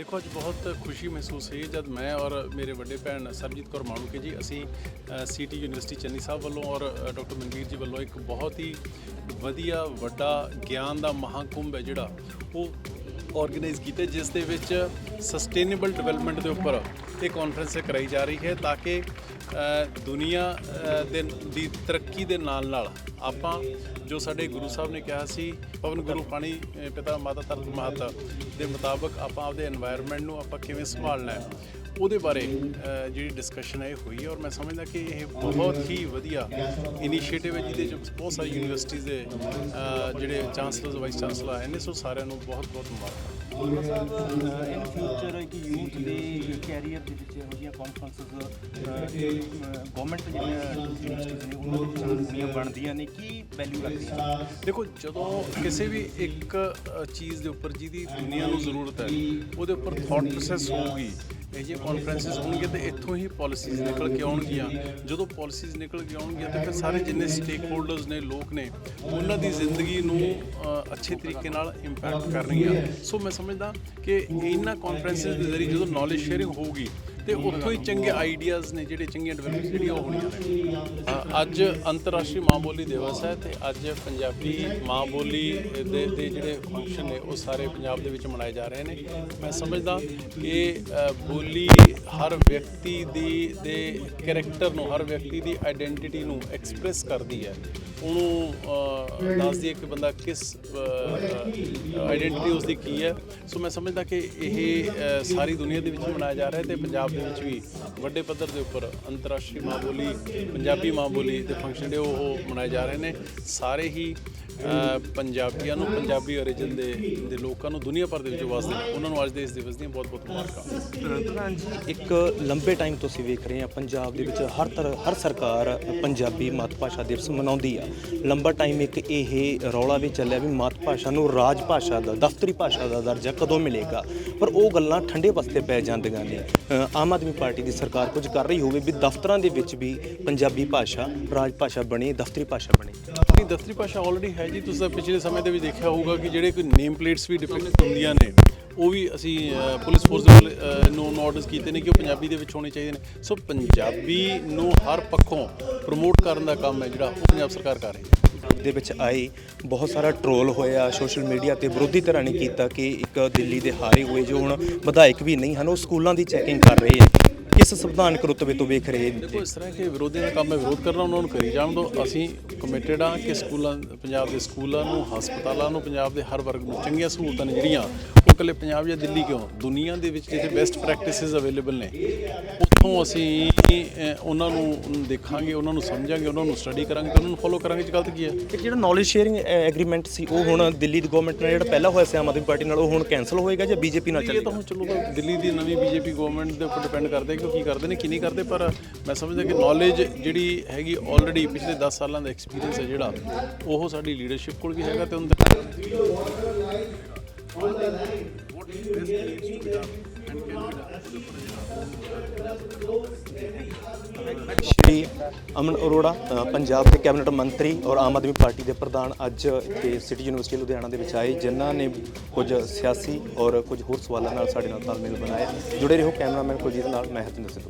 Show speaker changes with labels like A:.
A: ਦੇਖੋ ਅੱਜ ਬਹੁਤ ਖੁਸ਼ੀ ਮਹਿਸੂਸ ਹੋਈ ਹੈ ਜਦ ਮੈਂ ਔਰ ਮੇਰੇ ਵੱਡੇ ਭੈਣ ਸਰਜੀਤ ਕੌਰ ਮਾਣੂਕੇ ਜੀ ਅਸੀਂ ਸੀਟੀ ਯੂਨੀਵਰਸਿਟੀ ਚੰਨੀ ਸਾਹਿਬ ਵੱਲੋਂ ਔਰ ਅ, ਡਾਕਟਰ ਮਨਵੀਰ ਜੀ ਵੱਲੋਂ ਇੱਕ ਬਹੁਤ ਹੀ ਵਧੀਆ ਵੱਡਾ ਗਿਆਨ ਦਾ ਮਹਾਕੁੰਭ ਹੈ ਜਿਹੜਾ ਉਹ ਆਰਗੇਨਾਈਜ਼ ਕੀਤਾ ਜਿਸ ਦੇ ਵਿੱਚ ਸਸਟੇਨੇਬਲ ਡਿਵੈਲਪਮੈਂਟ ਦੇ ਉੱਪਰ ਇਹ ਕਾਨਫਰੰਸ ਕਰਾਈ ਜਾ ਰਹੀ ਹੈ ਤਾਂ ਕਿ ਦੁਨੀਆ ਦੇ, ਦੀ ਤਰੱਕੀ ਦੇ ਨਾਲ ਨਾਲ ਆਪਾਂ ਜੋ ਸਾਡੇ ਗੁਰੂ ਸਾਹਿਬ ਨੇ ਕਿਹਾ ਸੀ, ਪਵਨ ਗੁਰੂ ਪਾਣੀ ਪਿਤਾ ਮਾਤਾ ਤਰਤ ਮਹਤ ਦੇ ਮੁਤਾਬਕ ਆਪਾਂ ਆਪਦੇ এনवायरमेंट ਨੂੰ ਆਪਾਂ ਕਿਵੇਂ ਸੰਭਾਲਣਾ ਹੈ, ਉਹਦੇ ਬਾਰੇ ਜਿਹੜੀ ਡਿਸਕਸ਼ਨ ਹੈ ਹੋਈ ਹੈ ਔਰ ਮੈਂ ਸਮਝਦਾ ਕਿ ਇਹ ਬਹੁਤ ਹੀ ਵਧੀਆ ਇਨੀਸ਼ੀਏਟਿਵ ਹੈ ਜਿਹਦੇ ਵਿੱਚ ਬਹੁਤ ਸਾਰੀ ਯੂਨੀਵਰਸਿਟੀਜ਼ ਦੇ ਜਿਹੜੇ ਚਾਂਸਲਰਸ ਵਾਈਸ ਚਾਂਸਲਰ ਆਏ ਨੇ, ਸੋ ਸਾਰਿਆਂ ਨੂੰ ਬਹੁਤ ਬਹੁਤ ਮੁਬਾਰਕਾਂ।
B: ਸਾਹਿਬ ਇਨ ਫਿਊਚਰ ਕਿ ਯੂਥ ਦੇ ਕੈਰੀਅਰ ਦੇ ਵਿੱਚ ਇਹੋ ਜਿਹੀਆਂ ਕਾਨਫਰੰਸਸ ਗਵਰਨਮੈਂਟ ਜਿਹੜੀਆਂ ਨੇ, ਉਹਨਾਂ ਦੇ ਵਿੱਚ ਬਣਦੀਆਂ ਨੇ, ਕੀ ਵੈਲਿਊ ਰੱਖਦੀਆਂ
A: ਦੇਖੋ, ਜਦੋਂ ਕਿਸੇ ਵੀ ਇੱਕ ਚੀਜ਼ ਦੇ ਉੱਪਰ ਜਿਹਦੀ ਦੁਨੀਆ ਨੂੰ ਜ਼ਰੂਰਤ ਹੈ, ਉਹਦੇ ਉੱਪਰ ਥਾਟ ਪ੍ਰੋਸੈਸ ਹੋਊਗੀ, ਇਹ ਜੇ ਕਾਨਫਰੰਸਿਸ ਹੋਣਗੇ ਤੇ ਇੱਥੋਂ ਹੀ ਪਾਲਿਸੀਜ਼ ਨਿਕਲ ਕੇ ਆਉਣਗੀਆਂ। ਜਦੋਂ ਪਾਲਿਸੀਜ਼ ਨਿਕਲ ਕੇ ਆਉਣਗੀਆਂ ਤਾਂ ਫਿਰ ਸਾਰੇ ਜਿੰਨੇ ਸਟੇਕ ਹੋਲਡਰਸ ਨੇ, ਲੋਕ ਨੇ, ਉਹਨਾਂ ਦੀ ਜ਼ਿੰਦਗੀ ਨੂੰ ਅੱਛੇ ਤਰੀਕੇ ਨਾਲ ਇੰਪੈਕਟ ਕਰਨਗੀਆਂ। ਸੋ ਮੈਂ ਸਮਝਦਾ ਕਿ ਇਹਨਾਂ ਕਾਨਫਰੰਸਿਸ ਦੇ ਜ਼ਰੀਏ ਜਦੋਂ ਨੌਲੇਜ ਸ਼ੇਅਰਿੰਗ ਹੋਊਗੀ ਤੇ ਉੱਥੋਂ ਹੀ ਚੰਗੇ ਆਈਡੀਆਜ਼ ਨੇ, ਜਿਹੜੇ ਚੰਗੀਆਂ ਡਿਵੈਲਪਮੈਂਟ ਜਿਹੜੀਆਂ ਉਹ ਹੋਣੀਆਂ ਨੇ। ਅੱਜ ਅੰਤਰਰਾਸ਼ਟਰੀ ਮਾਂ ਬੋਲੀ ਦਿਵਸ ਹੈ ਤੇ ਅੱਜ ਪੰਜਾਬੀ ਮਾਂ ਬੋਲੀ ਦੇ ਦੇ ਜਿਹੜੇ ਫੰਕਸ਼ਨ ਨੇ, ਉਹ ਸਾਰੇ ਪੰਜਾਬ ਦੇ ਵਿੱਚ ਮਨਾਏ ਜਾ ਰਹੇ ਨੇ। ਮੈਂ ਸਮਝਦਾ ਕਿ ਬੋਲੀ ਹਰ ਵਿਅਕਤੀ ਦੀ, ਦੇ ਕੈਰੈਕਟਰ ਨੂੰ, ਹਰ ਵਿਅਕਤੀ ਦੀ ਆਇਡੈਂਟੀਟੀ ਨੂੰ ਐਕਸਪ੍ਰੈਸ ਕਰਦੀ ਹੈ। ਉਹਨੂੰ ਦੱਸਦੀ ਹੈ ਕਿ ਬੰਦਾ ਕਿਸ ਆਇਡੈਂਟੀਟੀ ਉਸਦੀ ਕੀ ਹੈ। ਸੋ ਮੈਂ ਸਮਝਦਾ ਕਿ ਇਹ ਸਾਰੀ ਦੁਨੀਆ ਦੇ ਵਿੱਚ ਮਨਾਇਆ ਜਾ ਰਿਹਾ ਹੈ ਤੇ ਪੰਜਾਬ ਦੇ ਵਿੱਚ ਵੀ ਵੱਡੇ ਪੱਧਰ ਦੇ ਉੱਪਰ ਅੰਤਰਰਾਸ਼ਟਰੀ ਮਾਂ ਬੋਲੀ, ਪੰਜਾਬੀ ਮਾਂ ਬੋਲੀ ਦੇ ਫੰਕਸ਼ਨ ਜਿਹੜੇ ਉਹ ਮਨਾਏ ਜਾ ਰਹੇ ਨੇ। ਸਾਰੇ ਹੀ ਪੰਜਾਬੀਆਂ ਨੂੰ ਪੰਜਾਬੀ origin ਦੇ ਦੇ ਲੋਕਾਂ ਨੂੰ ਦੁਨੀਆ ਭਰ ਦੇ ਵਿੱਚ ਵਸਦੇ ਨੇ। ਉਹਨਾਂ ਨੂੰ ਅੱਜ ਦੇ ਇਸ ਦਿਵਸ ਦੀਆਂ ਬਹੁਤ ਬਹੁਤ ਮੁਬਾਰਕਾਂ।
B: ਪ੍ਰਧਾਨ ਜੀ ਇੱਕ ਲੰਬੇ ਟਾਈਮ ਤੋਂ ਅਸੀਂ ਵੇਖ ਰਹੇ ਹਾਂ ਪੰਜਾਬ ਦੇ ਵਿੱਚ ਹਰ ਤਰ ਹਰ ਸਰਕਾਰ ਪੰਜਾਬੀ ਮਾਤ ਭਾਸ਼ਾ ਦਿਵਸ ਮਨਾਉਂਦੀ ਆ। ਲੰਬਾ ਟਾਈਮ ਇੱਕ ਇਹ ਰੌਲਾ ਵੀ ਚੱਲਿਆ ਵੀ ਮਾਤ ਭਾਸ਼ਾ ਨੂੰ ਰਾਜ ਭਾਸ਼ਾ ਦਾ ਦਫ਼ਤਰੀ ਭਾਸ਼ਾ ਦਾ ਦਰਜਾ ਕਦੋਂ ਮਿਲੇਗਾ? ਪਰ ਉਹ ਗੱਲਾਂ ਠੰਡੇ ਵਸਤੇ ਪੈ ਜਾਂਦੀਆਂ ਨੇ। ਆਮ ਆਦਮੀ ਪਾਰਟੀ ਦੀ ਸਰਕਾਰ ਕੁਝ ਕਰ ਰਹੀ ਹੋਵੇ ਵੀ ਦਫ਼ਤਰਾਂ ਦੇ ਵਿੱਚ ਵੀ ਪੰਜਾਬੀ ਭਾਸ਼ਾ ਰਾਜ ਭਾਸ਼ਾ ਬਣੇ ਦਫ਼ਤਰੀ ਭਾਸ਼ਾ ਬਣੇ।
A: ਦਫ਼ਤਰੀ ਭਾਸ਼ਾ ਆਲਰੇਡੀ ਹੈ ਜੀ। ਤੁਸੀਂ ਪਿਛਲੇ ਸਮੇਂ ਦੇ ਵਿੱਚ ਦੇਖਿਆ ਹੋਊਗਾ ਕਿ ਜਿਹੜੇ ਕੋਈ ਨੇਮ ਪਲੇਟਸ ਵੀ ਡਿਫੈਕਟ ਹੁੰਦੀਆਂ ਨੇ ਉਹ ਵੀ ਅਸੀਂ ਪੁਲਿਸ ਫੋਰਸ ਦੇ ਵੱਲ, ਅ, ਨੂੰ ਆਰਡਰਸ ਕੀਤੇ ਨੇ ਕਿ ਉਹ ਪੰਜਾਬੀ ਦੇ ਵਿੱਚ ਹੋਣੇ ਚਾਹੀਦੇ ਨੇ। ਸੋ ਪੰਜਾਬੀ ਨੂੰ ਹਰ ਪੱਖੋਂ ਪ੍ਰਮੋਟ ਕਰਨ ਦਾ ਕੰਮ ਹੈ ਜਿਹੜਾ ਉਹ ਪੰਜਾਬ ਸਰਕਾਰ ਕਰ ਰਹੀ ਹੈ।
B: ਦੇ ਵਿੱਚ ਆਏ ਬਹੁਤ ਸਾਰਾ ਟਰੋਲ ਹੋਇਆ ਸੋਸ਼ਲ ਮੀਡੀਆ ਤੇ ਵਿਰੋਧੀ ਧਿਰਾਂ ਨੇ ਕੀਤਾ ਕਿ ਇੱਕ ਦਿੱਲੀ ਦੇ ਹਾਰੇ ਹੋਏ ਜੋ ਹੁਣ ਵਿਧਾਇਕ ਵੀ ਨਹੀਂ ਹਨ, ਉਹ ਸਕੂਲਾਂ ਦੀ ਚੈਕਿੰਗ ਕਰ ਰਹੇ ਆ। ਕਿਸ ਸੰਵਿਧਾਨਕ ਰੁਤਬੇ ਤੋਂ ਵੇਖ ਰਹੇ ਨੇ
A: ਦੇਖੋ, ਇਸ ਤਰ੍ਹਾਂ ਕਿ ਵਿਰੋਧੀਆਂ ਦਾ ਕੰਮ ਹੈ, ਵਿਰੋਧ ਕਰਨਾ ਉਹਨਾਂ ਨੂੰ ਕਰੀ ਜਾਣ ਦਿਓ। ਅਸੀਂ ਕਮਿਟਡ ਆ ਕਿ ਸਕੂਲਾਂ, ਪੰਜਾਬ ਦੇ ਸਕੂਲਾਂ ਨੂੰ, ਹਸਪਤਾਲਾਂ ਨੂੰ, ਪੰਜਾਬ ਦੇ ਹਰ ਵਰਗ ਨੂੰ ਚੰਗੀਆਂ ਸਹੂਲਤਾਂ ਨੇ ਜਿਹੜੀਆਂ, ਉਹ ਇਕੱਲੇ ਪੰਜਾਬ ਜਾਂ ਦਿੱਲੀ ਕਿਉਂ? ਦੁਨੀਆ ਦੇ ਵਿੱਚ ਜਿੱਥੇ ਬੈਸਟ ਪ੍ਰੈਕਟਿਸਿਸ ਅਵੇਲੇਬਲ ਨੇ ਉੱਥੋਂ ਅਸੀਂ ਅ, ਉਹਨਾਂ ਨੂੰ ਦੇਖਾਂਗੇ ਉਹਨਾਂ ਨੂੰ ਸਮਝਾਂਗੇ ਉਹਨਾਂ ਨੂੰ ਸਟੱਡੀ ਕਰਾਂਗੇ ਤੇ ਉਹਨਾਂ ਨੂੰ ਫੋਲੋ ਕਰਾਂਗੇ ਚ ਗਲਤ ਕੀ ਹੈ?
B: ਕਿ ਜਿਹੜਾ ਨੌਲੇਜ ਸ਼ੇਅਰਿੰਗ ਐਗਰੀਮੈਂਟ ਸੀ ਉਹ ਹੁਣ ਦਿੱਲੀ ਦੀ ਗਵਰਨਮੈਂਟ ਨਾਲ ਜਿਹੜਾ ਪਹਿਲਾਂ ਹੋਇਆ ਸੀ ਆਮ ਆਦਮੀ ਪਾਰਟੀ ਨਾਲ ਉਹ ਹੁਣ ਕੈਨਸਲ ਹੋਏਗਾ ਜਾਂ ਬੀਜੇਪੀ ਨਾਲ
A: ਇਹ ਤਾਂ
B: ਚੱਲੇਗਾ?
A: ਹੁਣ ਚਲੋ ਦਿੱਲੀ ਦੀ ਨਵੀਂ ਬੀਜੇਪੀ ਗਵਰਨਮੈਂਟ ਦੇ ਉੱਪਰ ਡਿਪੈਂਡ ਕਰਦੇ ਕਿ ਉਹ ਕੀ ਕਰਦੇ ਨੇ ਕੀ ਨਹੀਂ ਕਰਦੇ ਪਰ ਮੈਂ ਸਮਝਦਾ ਕਿ ਨੌਲੇਜ ਜਿਹੜੀ ਹੈਗੀ ਆਲਰੇਡੀ ਪਿਛਲੇ 10 ਸਾਲਾਂ ਦਾ ਐਕਸਪੀਰੀਅੰਸ ਹੈ ਜਿਹੜਾ ਉਹ ਸਾਡੀ ਲੀਡਰਸ਼ਿਪ ਕੋਲ ਵੀ ਹੈਗਾ ਤੇ ਉਹਦੇ
B: ਸ਼੍ਰੀ ਅਮਨ ਅਰੋੜਾ ਪੰਜਾਬ ਦੇ ਕੈਬਨਿਟ ਮੰਤਰੀ ਔਰ ਆਮ ਆਦਮੀ ਪਾਰਟੀ ਦੇ ਪ੍ਰਧਾਨ ਅੱਜ ਇੱਥੇ ਸਿਟੀ ਯੂਨੀਵਰਸਿਟੀ ਲੁਧਿਆਣਾ ਦੇ ਵਿੱਚ ਆਏ, ਜਿਨ੍ਹਾਂ ਨੇ ਕੁਝ ਸਿਆਸੀ ਔਰ ਕੁਝ ਹੋਰ ਸਵਾਲਾਂ ਨਾਲ ਸਾਡੇ ਨਾਲ ਤਾਲਮੇਲ ਬਣਾਇਆ। ਜੁੜੇ ਰਹੋ ਕੈਮਰਾਮੈਨ ਕੁਲਜੀਤ ਨਾਲ, ਮੈਂ ਹਰਜਿੰਦਰ ਸਿੰਘ